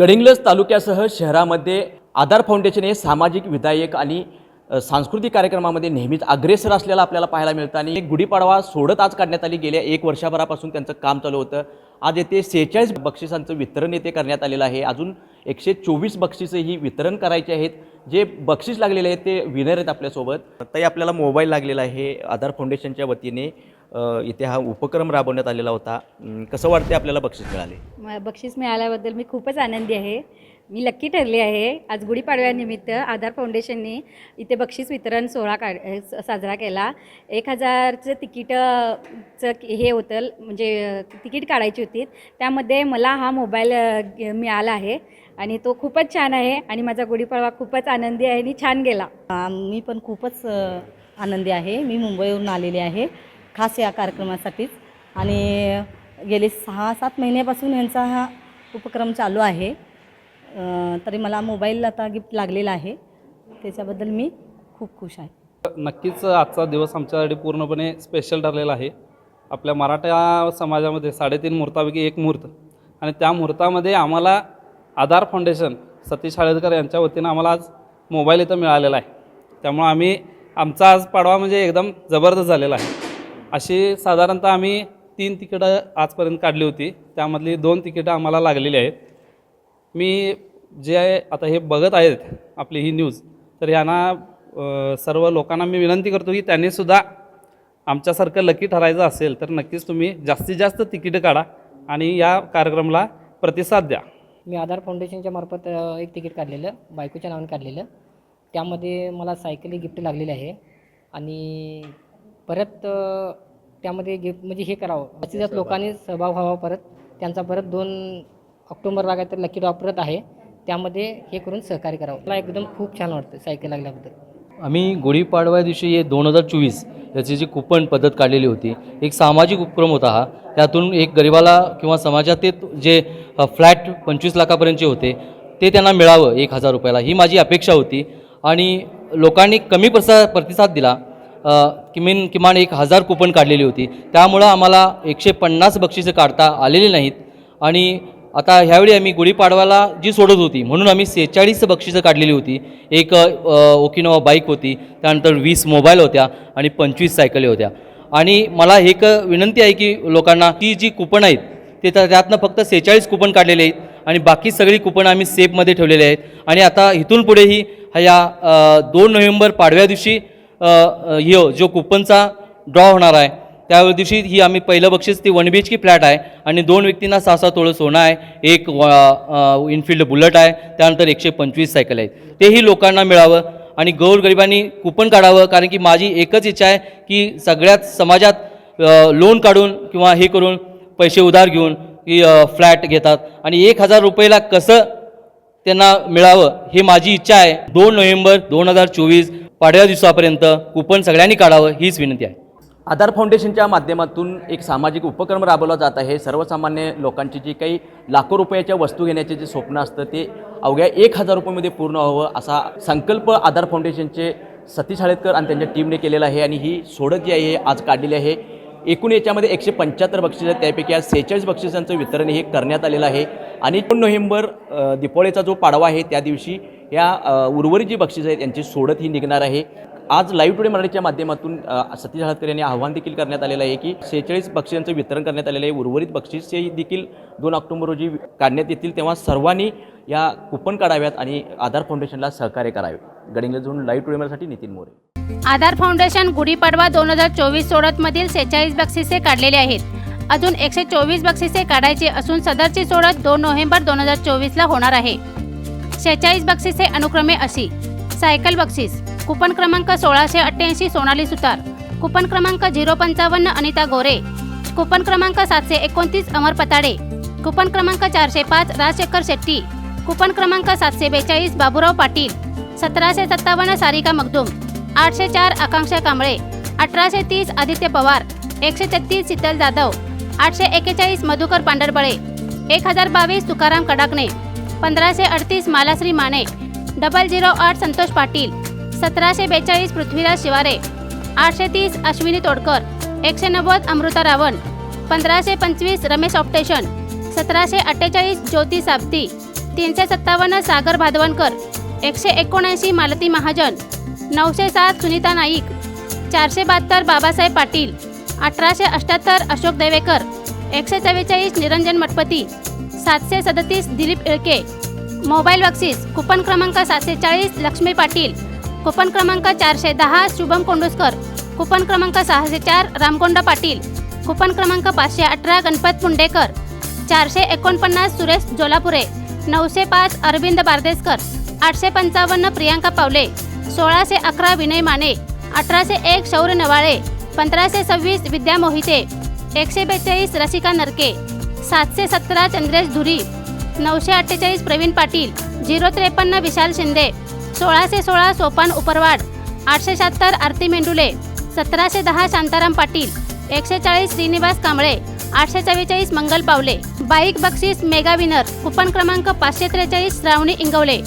गडिंग्लज तालुक्यासह शहरामध्ये आधार फाउंडेशन हे सामाजिक विधायक आणि सांस्कृतिक कार्यक्रमामध्ये नेहमीच अग्रेसर असलेला आपल्याला पाहायला मिळतं आणि एक गुढीपाडवा सोडत आज काढण्यात आली. गेल्या एक वर्षभरापासून त्यांचं काम चालू होतं. आज येथे सेहेचाळीस बक्षिसांचं वितरण येथे करण्यात आलेलं आहे. अजून एकशे चोवीस बक्षिसं ही वितरण करायची आहेत. जे बक्षीस लागलेले आहेत ते विनर आहेत आपल्यासोबत. आताही आपल्याला मोबाईल लागलेला आहे. आधार फाउंडेशनच्या वतीने इथे हा उपक्रम राबवण्यात आलेला होता. कसं वाटते आपल्याला बक्षीस मिळाले? म- बक्षीस मिळाल्याबद्दल मी खूपच आनंदी आहे. मी लक्की ठरली आहे. आज गुढीपाडव्यानिमित्त आधार फाउंडेशनने इथे बक्षीस वितरण सोहळा काढ साजरा केला. एक हजारचं तिकीटचं हे होतं म्हणजे तिकीट काढायची होती. त्यामध्ये मला हा मोबाईल मिळाला आहे. आणि तो खूपच छान आहे आणि माझा गुढीपाडवा खूपच आनंदी आहे आणि छान गेला. मी पण खूपच आनंदी आहे. मी मुंबईवरून आलेले आहे खास या कार्यक्रमासाठीच. आणि गेले सहा सात महिन्यापासून यांचा हा उपक्रम चालू आहे. तरी मला मोबाईल आता गिफ्ट लागलेला आहे. त्याच्याबद्दल मी खूप खुश आहे. नक्कीच आजचा दिवस आमच्यासाठी पूर्णपणे स्पेशल ठरलेला आहे. आपल्या मराठा समाजामध्ये साडेतीन मुहूर्तापैकी एक मुहूर्त. आणि त्या मुहूर्तामध्ये आम्हाला आधार फाउंडेशन सतीश हळदकर यांच्या वतीनं आम्हाला आज मोबाईल इथं मिळालेला आहे. त्यामुळं आम्ही आमचा आज पाडवा म्हणजे एकदम जबरदस्त झालेला आहे. अशी साधारणतः आम्ही तीन तिकीटं आजपर्यंत काढली होती. त्यामधली दोन तिकीटं आम्हाला लागलेली आहेत. मी जे आहे आता हे बघत आहेत आपली ही न्यूज तर यांना सर्व लोकांना मी विनंती करतो की त्यांनीसुद्धा आमच्यासारखं लकी ठरायचं असेल तर नक्कीच तुम्ही जास्तीत जास्त तिकीटं काढा आणि या कार्यक्रमाला प्रतिसाद द्या. मी आधार फाउंडेशनच्या मार्फत एक तिकीट काढलेलं बायकोच्या नावाने काढलेलं. त्यामध्ये मला सायकली गिफ्ट लागलेली आहे. आणि परत त्यामध्ये गिफ्ट म्हणजे हे करावं. जास्तीत जास्त लोकांनी सहभाग व्हावा परत. त्यांचा परत दोन ऑक्टोबरला काय तर लकी ड्रॉ परत आहे. त्यामध्ये हे करून सहकार्य करावं. मला एकदम खूप छान वाटतं सायकल लागल्याबद्दल. आम्ही गुढीपाडव्या दिवशी हे दोन हजार चोवीस याची जी कुपन पद्धत काढलेली होती एक सामाजिक उपक्रम होता हा. त्यातून एक गरिबाला किंवा समाजातील जे फ्लॅट पंचवीस लाखापर्यंतचे होते ते त्यांना मिळावं एक हजार रुपयाला. ही माझी अपेक्षा होती. आणि लोकांनी कमी प्रसा प्रतिसाद दिला अ, किमीन किमान एक हजार कुपन काढलेली होती. त्यामुळं आम्हाला एकशे पन्नास बक्षिसं काढता आलेली नाहीत. आणि आता ह्यावेळी आम्ही गुढीपाडवाला जी सोडत होती म्हणून आम्ही सेहेचाळीस बक्षिसं काढलेली होती. एक ओकिनोवा बाईक होती त्यानंतर वीस मोबाईल होत्या आणि पंचवीस सायकली होत्या. आणि मला एक विनंती आहे की लोकांना ती जी कुपन आहेत ते तर त्यातनं फक्त सेहेचाळीस कुपन काढलेले आहेत आणि बाकी सगळी कुपन आम्ही सेफमध्ये ठेवलेले आहेत. आणि आता इथून पुढेही ह्या दोन नोव्हेंबर पाडव्या दिवशी अ, जो कुपनचा ड्रॉ होणार आहे त्या दिवशी ही आम्ही पहिलं बक्षीस ती one B H K flat आहे. आणि दोन व्यक्तींना सहा सहा तोळं सोनं आहे एक इनफिल्ड बुलेट आहे त्यानंतर एकशे पंचवीस सायकल आहेत. तेही लोकांना मिळावं आणि गोरगरिबांनी कुपन काढावं कारण की माझी एकच इच्छा आहे की सगळ्यात समाजात लोन काढून किंवा हे करून पैसे उधार घेऊन की फ्लॅट घेतात. आणि एक हजार रुपयाला कसं त्यांना मिळावं हे माझी इच्छा आहे. दोन नोव्हेंबर दोन हजार चोवीस पाडव्या दिवसापर्यंत कुपन सगळ्यांनी काढावं हीच विनंती आहे. आधार फाउंडेशनच्या माध्यमातून एक सामाजिक उपक्रम राबवला जात आहे. सर्वसामान्य लोकांची जी काही लाखो रुपयाच्या वस्तू घेण्याचे जे स्वप्न असतं ते अवघ्या एक हजार रुपयामध्ये पूर्ण व्हावं असा संकल्प आधार फाउंडेशनचे सतीश हाळेकर आणि त्यांच्या टीमने केलेला आहे आणि ही सोडत जी आहे आज काढलेली आहे. एकूण याच्यामध्ये एकशे पंच्याहत्तर बक्षीस आहेत. त्यापैकी आज सेहेचाळीस बक्षिसांचं वितरण हे करण्यात आलेलं आहे. आणि दोन नोव्हेंबर अ, जो पाडवा आहे त्या दिवशी या उर्वरित जी बक्षीस आहेत यांची सोडत ही निघणार आहे. आज लाईव्ह टुडे मराठीच्या माध्यमातून सतीश हळदकर यांनी आव्हान देखील करण्यात आलेलं आहे की सेहेचाळीस बक्षिसांचं वितरण करण्यात आलेलं आहे. उर्वरित बक्षीस हे देखील दोन ऑक्टोबर रोजी काढण्यात येतील. तेव्हा सर्वांनी या कुपन काढाव्यात आणि आधार फाउंडेशनला सहकार्य करावे. गडिंगलजून लाईव्ह टुडे मराठीसाठी नितीन मोरे. आधार फाउंडेशन गुढीपाडवा दोन हजार चोवीस सोडत मधील सेहेचाळीस बक्षिसे काढलेले आहेत. अजून एकशे चोवीस बक्षिसे काढायचे असून सदरची सोडत दोन नोव्हेंबर दोन हजार चोवीसला होणार आहे. शेहेचाळीस बक्षिसे अनुक्रमे अशी. सायकल बक्षीस. कुपन क्रमांक सोळाशे अठ्ठ्याऐंशी सोनाली सुतार. कुपन क्रमांक झिरो पंचावन्न अनिता गोरे. कुपन क्रमांक सातशे एकोणतीस अमर पताडे. कुपन क्रमांक चारशे पाच राजशेखर शेट्टी. कुपन क्रमांक सातशे बेचाळीस बाबुराव पाटील. सतराशे सत्तावन्न सारिका मगदुम आठशे चार आकांक्षा कांबळे. अठराशे तीस आदित्य पवार. एकशे तेहतीस शीतल जाधव. आठशे एक्केचाळीस मधुकर पांढरबळे एक हजार बावीस तुकाराम कडाकणे. पंधराशे अडतीस मालाश्री माने. डबल झिरो आठ संतोष पाटील. सतराशे बेचाळीस पृथ्वीराज शिवारे आठशे तीस अश्विनी तोडकर एकशे नव्वद अमृता रावण पंधराशे पंचवीस रमेश ऑप्टेशन सतराशे अठ्ठेचाळीस ज्योती साबती तीनशे सत्तावन्न सागर भादवणकर एकशे एकोणऐंशी मालती महाजन नऊशे सात सुनीता नाईक चारशे बहात्तर बाबासाहेब पाटील अठराशे अठ्ठ्याहत्तर अशोक देवेकर एकशे चव्वेचाळीस निरंजन मठपती सातशे सदतीस दिलीप इळके मोबाईल बक्षीस कुपन क्रमांक सातशे चाळीस लक्ष्मी पाटील कुपन क्रमांक चारशे दहा शुभम कोंडुसकर. कुपन क्रमांक सहाशे चार रामकोंड पाटील. कुपन क्रमांक पाचशे अठरा गणपत पुंडेकर चारशे एकोणपन्नास सुरेश जोलापुरे. नऊशे पाच अरविंद बारदेसकर. आठशे पंचावन्न प्रियांका पावले. सोळाशे अकरा विनय माने. अठराशे एक शौर्य नवाळे. पंधराशे सव्वीस विद्या मोहिते. एकशे बेचाळीस रसिका नरके. सातशे सतरा चंद्रेश धुरी. नऊशे अठ्ठेचाळीस प्रवीण पाटील. झिरो त्रेपन्न विशाल शिंदे. सोळाशे सोळा सोपान उपरवाड आठशे शहात्तर आरती मेंडुले सतराशे दहा शांताराम पाटील एकशे चाळीस श्रीनिवास कांबळे आठशे चव्वेचाळीस मंगल पावले बाईक बक्षीस मेगा विनर कुपन क्रमांक पाचशे त्रेचाळीस श्रावणी इंगवले.